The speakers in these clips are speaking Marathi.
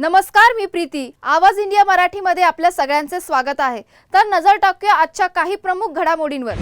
नमस्कार मी प्रीती. आवाज इंडिया मराठीमध्ये आपल्या सगळ्यांचे स्वागत आहे. तर नजर टाकूया आजच्या काही प्रमुख घडामोडींवर.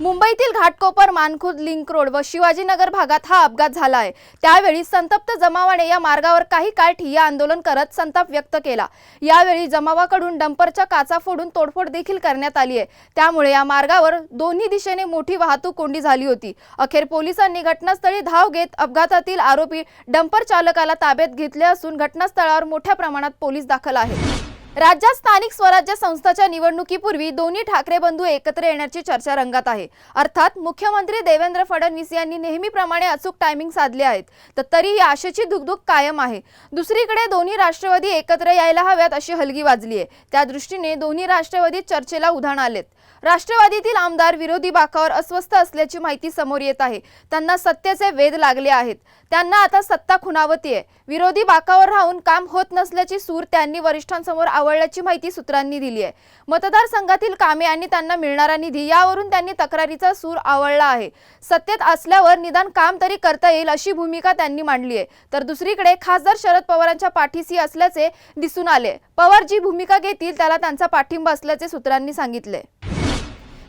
मुंबईतील घाटकोपर मानखुर्द लिंक रोड व शिवाजीनगर भागात हा अपघात झाला आहे त्यावेळी संतप्त जमावाने या मार्गावर काही काळ ठिय्या आंदोलन करत संताप व्यक्त केला. यावेळी जमावाकडून डंपरच्या काचा फोडून तोडफोड देखील करण्यात आली आहे. त्यामुळे या मार्गावर दोन्ही दिशेने मोठी वाहतूक कोंडी झाली होती. अखेर पोलिसांनी घटनास्थळी धाव घेत अपघातातील आरोपी डंपर चालकाला ताब्यात घेतले असून घटनास्थळावर मोठ्या प्रमाणात पोलीस दाखल आहेत. राज्यात स्थानिक स्वराज्य संस्थाच्या निवडणुकीपूर्वी दोन्ही ठाकरे बंधू एकत्र येण्याची चर्चा रंगात आहे. अर्थात मुख्यमंत्री देवेंद्र फडणवीस यांनी नेहमीप्रमाणे अचूक टायमिंग साधले आहेत. तर तरी या आशेची धुकधुक कायम आहे. दुसरीकडे दोन्ही राष्ट्रवादी एकत्र यायला हव्यात अशी हलगी वाजली आहे. त्या दृष्टीने दोन्ही राष्ट्रवादी चर्चेला उधाण आलेत. राष्ट्रवादीतील आमदार विरोधी बाकावर अस्वस्थ असल्याची माहिती समोर येत आहे. त्यांना सत्तेचे वेध लागले आहेत. त्यांना आता सत्ता खुणावती आहे. विरोधी बाकावर राहून काम होत नसल्याची सूर त्यांनी वरिष्ठांसमोर आवडल्याची माहिती सूत्रांनी दिली आहे. मतदारसंघातील कामे आणि त्यांना मिळणारा निधी यावरून त्यांनी तक्रारीचा सूर आवळला आहे. सत्तेत असल्यावर निदान काम तरी करता येईल अशी भूमिका त्यांनी मांडली आहे. तर दुसरीकडे खासदार शरद पवारांच्या पाठीशी असल्याचे दिसून आले पवार जी भूमिका घेतील त्याला त्यांचा पाठिंबा असल्याचे सूत्रांनी सांगितले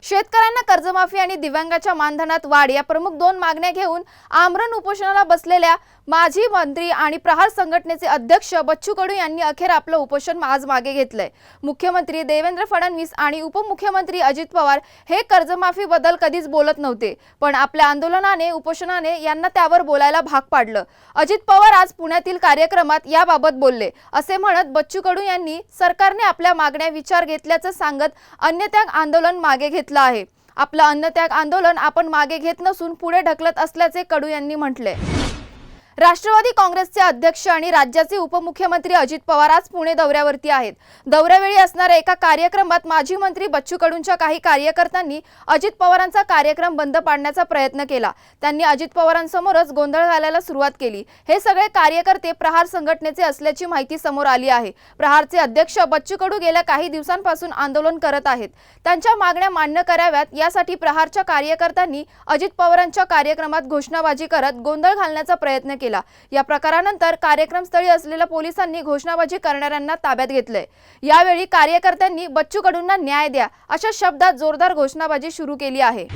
शेतकऱ्यांना कर्जमाफी आणि दिव्यांगाच्या मानधनात वाढ या प्रमुख दोन मागण्या घेऊन आमरण उपोषणाला बसलेल्या माजी मंत्री आणि प्रहार संघटनेचे अध्यक्ष बच्चू कडू यांनी अखेर आपलं उपोषण आज मागे घेतलंय. मुख्यमंत्री देवेंद्र फडणवीस आणि उपमुख्यमंत्री अजित पवार हे कर्जमाफीबद्दल कधीच बोलत नव्हते पण आपल्या आंदोलनाने उपोषणाने यांना त्यावर बोलायला भाग पाडलं. अजित पवार आज पुण्यातील कार्यक्रमात याबाबत बोलले. असे म्हणत बच्चू कडू यांनी सरकारने आपल्या मागण्या विचार घेतल्याचं सांगत अन्नत्याग आंदोलन मागे घेतलं आहे. आपलं अन्नत्याग आंदोलन आपण मागे घेत नसून पुढे ढकलत असल्याचे कडू यांनी म्हटले राष्ट्रवादी काँग्रेसचे अध्यक्ष आणि राज्याचे उपमुख्यमंत्री अजित पवार आज पुणे दौऱ्यावरती आहेत. दौऱ्यावेळी असणाऱ्या एका कार्यक्रमात माजी मंत्री बच्चू कडूंच्या काही कार्यकर्त्यांनी अजित पवारांचा कार्यक्रम बंद पाडण्याचा प्रयत्न केला. त्यांनी अजित पवारांसमोरच गोंधळ घालायला सुरुवात केली. हे सगळे कार्यकर्ते प्रहार संघटनेचे असल्याची माहिती समोर आली आहे. प्रहारचे अध्यक्ष बच्चू कडू गेल्या काही दिवसांपासून आंदोलन करत आहेत. त्यांच्या मागण्या मान्य कराव्यात यासाठी प्रहारच्या कार्यकर्त्यांनी अजित पवारांच्या कार्यक्रमात घोषणाबाजी करत गोंधळ घालण्याचा प्रयत्न केला. या प्रकारानंतर कार्यक्रमस्थळी असलेल्या पोलिसांनी घोषणाबाजी करणाऱ्यांना ताब्यात घेतलंय. यावेळी कार्यकर्त्यांनी बच्चू कडूंना न्याय द्या अशा शब्दात जोरदार घोषणाबाजी सुरू केली आहे.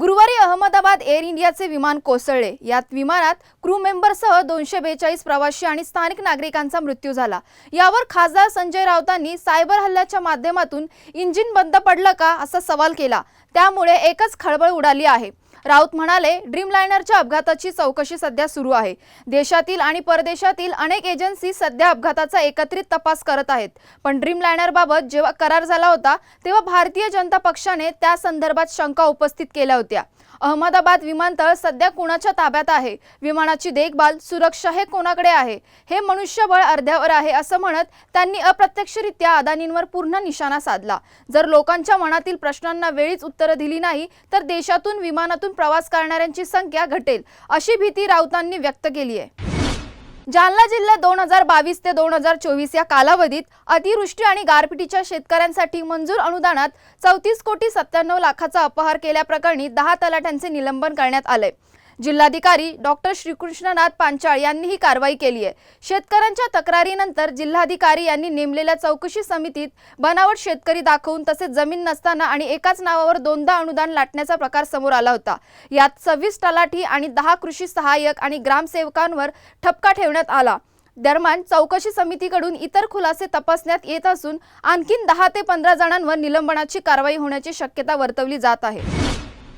गुरुवारी अहमदाबाद एअर इंडियाचे विमान कोसळले. यात विमानात क्रू मेंबरसह दोनशे बेचाळीस प्रवासी आणि स्थानिक नागरिकांचा मृत्यू झाला. यावर खासदार संजय राऊतांनी सायबर हल्ल्याच्या माध्यमातून इंजिन बंद पडलं का असा सवाल केला. त्यामुळे एकच खळबळ उडाली आहे. राऊत म्हणाले ड्रीमलायनरच्या अपघाताची चौकशी सध्या सुरू आहे. देशातील आणि परदेशातील अनेक एजन्सी सध्या अपघाताचा एकत्रित तपास करत आहेत. पण ड्रीमलायनरबाबत जेव्हा करार झाला होता तेव्हा भारतीय जनता पक्षाने त्या संदर्भात शंका उपस्थित केल्या होत्या. अहमदाबाद विमानतळ सध्या कुणाच्या ताब्यात आहे? विमानाची देखभाल सुरक्षा हे कोणाकडे आहे? हे मनुष्यबळ अर्ध्यावर आहे असं म्हणत त्यांनी अप्रत्यक्षरित्या अदानींवर पूर्ण निशाणा साधला. जर लोकांच्या मनातील प्रश्नांना वेळीच उत्तरं दिली नाही तर देशातून विमानातून प्रवास करणाऱ्यांची संख्या घटेल अशी भीती राऊतांनी व्यक्त केली आहे. जालना जिल्ह्यात दोन हजार बावीस ते दोन हजार चोवीस या कालावधीत अतिवृष्टी आणि गारपिटीच्या शेतकऱ्यांसाठी मंजूर अनुदानात चौतीस कोटी सत्त्याण्णव लाखाचा अपहार केल्याप्रकरणी दहा तलाठ्यांचे निलंबन करण्यात आलंय. जिल्हाधिकारी डॉक्टर श्रीकृष्णनाथ पांचाळ यांनी ही कारवाई केली आहे. शेतकऱ्यांच्या तक्रारीनंतर जिल्हाधिकारी यांनी नेमलेल्या चौकशी समितीत बनावट शेतकरी दाखवून तसेच जमीन नसताना आणि एकाच नावावर दोनदा अनुदान लाटण्याचा प्रकार समोर आला होता. यात सव्वीस तलाठी आणि दहा कृषी सहाय्यक आणि ग्रामसेवकांवर ठपका ठेवण्यात आला. दरम्यान चौकशी समितीकडून इतर खुलासे तपासण्यात येत असून आणखीन दहा ते पंधरा जणांवर निलंबनाची कारवाई होण्याची शक्यता वर्तवली जात आहे.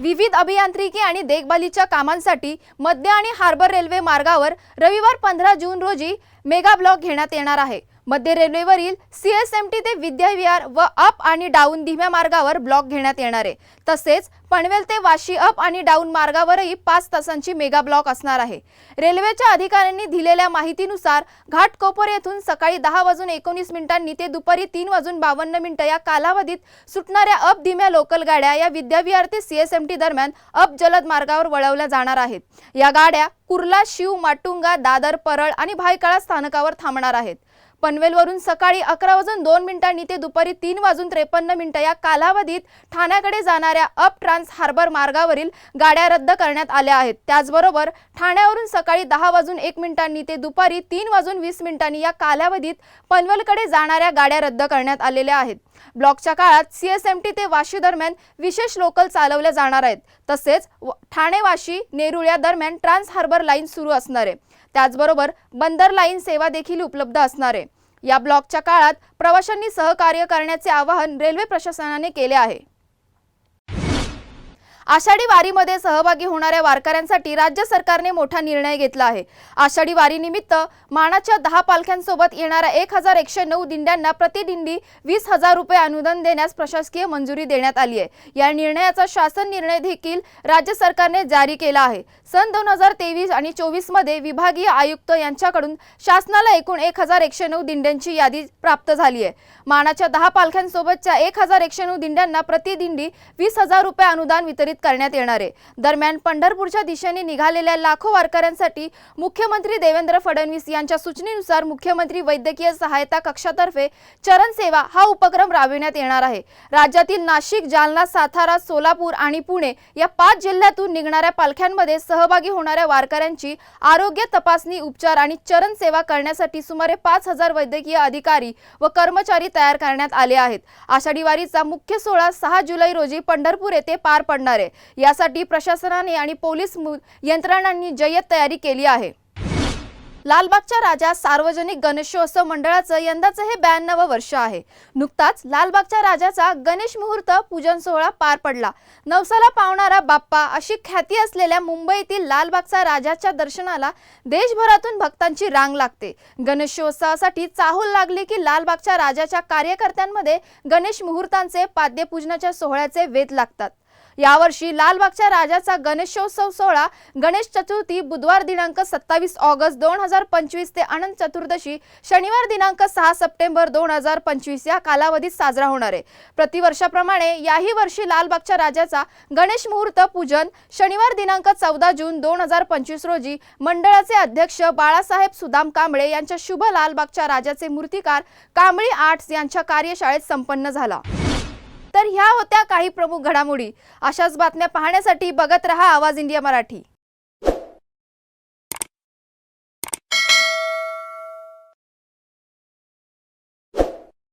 विविध अभियांत्रिकी आणि देखभालीच्या कामांसाठी मध्य आणि हार्बर रेल्वे मार्गावर रविवार पंधरा जून रोजी मेगा ब्लॉक घेण्यात येणार आहे. मध्य रेल्वेवरील सी एस एम टी ते विद्याविहार व अप आणि डाऊन धीम्या मार्गावर ब्लॉक घेण्यात येणार आहे. तसेच पनवेल ते वाशी अप आणि डाऊन मार्गावरही पाच तासांची मेगा ब्लॉक असणार आहे. रेल्वेच्या अधिकाऱ्यांनी दिलेल्या माहितीनुसार घाटकोपर येथून सकाळी दहा वाजून एकोणीस मिनिटांनी ते दुपारी तीन वाजून बावन्न मिनिटं या कालावधीत सुटणाऱ्या अप धीम्या लोकल गाड्या या विद्याविहार ते सी एस एम टी दरम्यान अप जलद मार्गावर वळवल्या जाणार आहेत. या गाड्या कुर्ला शिव माटुंगा दादर परळ आणि भायकाळा स्थानकावर थांबणार आहेत. पनवेलवरून सकाळी अकरा वाजून दोन मिनिटांनी ते दुपारी तीन वाजून त्रेपन्न मिनिटं या कालावधीत ठाण्याकडे जाणाऱ्या अप ट्रान्स हार्बर मार्गावरील गाड्या रद्द करण्यात आल्या आहेत. त्याचबरोबर ठाण्यावरून सकाळी दहा वाजून एक मिनिटांनी ते दुपारी तीन वाजून वीस मिनिटांनी या कालावधीत पनवेलकडे जाणाऱ्या गाड्या रद्द करण्यात आलेल्या आहेत. ब्लॉकच्या काळात सीएसएमटी ते वाशी दरम्यान विशेष लोकल चालवल्या जाणार आहेत. तसेच व- ठाणे वाशी नेरुळ दरम्यान ट्रान्स हार्बर लाईन सुरू असणार आहे. त्याचबरोबर बंदर लाईन सेवा देखील उपलब्ध असणार आहे. या ब्लॉकच्या काळात प्रवाशांनी सहकार्य करण्याचे आवाहन रेल्वे प्रशासनाने केले आहे. आषाढी वारीमध्ये सहभागी होणाऱ्या वारकऱ्यांसाठी राज्य सरकारने मोठा निर्णय घेतला आहे. आषाढी वारीनिमित्त मानाच्या दहा पालख्यांसोबत येणाऱ्या एक हजार एकशे नऊ दिंड्यांना प्रतिदिंडी वीस हजार रुपये अनुदान देण्यास प्रशासकीय मंजुरी देण्यात आली आहे. या निर्णयाचा शासन निर्णय देखील राज्य सरकारने जारी केला आहे. सन दोन हजार तेवीस आणि चोवीसमध्ये विभागीय आयुक्त यांच्याकडून शासनाला एकूण एक हजार एकशे नऊ दिंड्यांची यादी प्राप्त झाली आहे. मानाच्या दहा पालख्यांसोबतच्या एक हजार एकशे नऊ दिंड्यांना प्रतिदिंडी वीस हजार रुपये अनुदान वितरित करण्यात येणार आहे. दरम्यान पंढरपूरच्या दिशेने निघालेल्या लाखो वारकऱ्यांसाठी मुख्यमंत्री देवेंद्र फडणवीस यांच्या सूचनेनुसार मुख्यमंत्री वैद्यकीय सहायता कक्षातर्फे चरण सेवा हा उपक्रम राबविण्यात येणार आहे. राज्यातील नाशिक जालना सातारा सोलापूर आणि पुणे या पाच जिल्ह्यातून निघणाऱ्या पालख्यांमध्ये सहभागी होणाऱ्या वारकऱ्यांची आरोग्य तपासणी उपचार आणि चरण सेवा करण्यासाठी सुमारे पाच हजार वैद्यकीय अधिकारी व कर्मचारी तयार करण्यात आले आहेत. आषाढी वारीचा मुख्य सोहळा सहा जुलै रोजी पंढरपूर येथे पार पडणार आहे. यासाठी प्रशासनाने आणि पोलीस यंत्रणांनी जय्यत तयारी केली आहे. लालबागच्या राजा सार्वजनिक गणेशोत्सव मंडळाचं यंदाचं हे ब्याण्णव वर्ष आहे. नुकताच लालबागच्या राजाचा गणेश मुहूर्त पूजन सोहळा पार पडला. नवसाला पावणारा बाप्पा अशी ख्याती असलेल्या मुंबईतील लालबागचा राजाच्या दर्शनाला देशभरातून भक्तांची रांग लागते. गणेशोत्सवासाठी चाहूल लागली की लालबागच्या राजाच्या कार्यकर्त्यांमध्ये गणेश मुहूर्तांचे पाद्यपूजनाच्या सोहळ्याचे वेध लागतात. यावर्षी लालबागच्या राजाचा गणेशोत्सव सोहळा गणेश चतुर्थी बुधवार दिनांक सत्तावीस ऑगस्ट दोन हजार पंचवीस ते अनंत चतुर्दशी शनिवार दिनांक सहा सप्टेंबर दोन हजार पंचवीस या कालावधीत साजरा होणार आहे. प्रतिवर्षाप्रमाणे याही वर्षी लालबागच्या राजाचा गणेश मुहूर्त पूजन शनिवार दिनांक चौदा जून दोन हजार पंचवीस रोजी मंडळाचे अध्यक्ष बाळासाहेब सुदाम कांबळे यांच्या शुभ लालबागच्या राजाचे मूर्तिकार कांबळी आर्ट्स यांच्या कार्यशाळेत संपन्न झाला. तर ह्या होत्या काही प्रमुख घडामोडी. अशाच बातम्या पाहण्यासाठी बघत रहा आवाज इंडिया मराठी.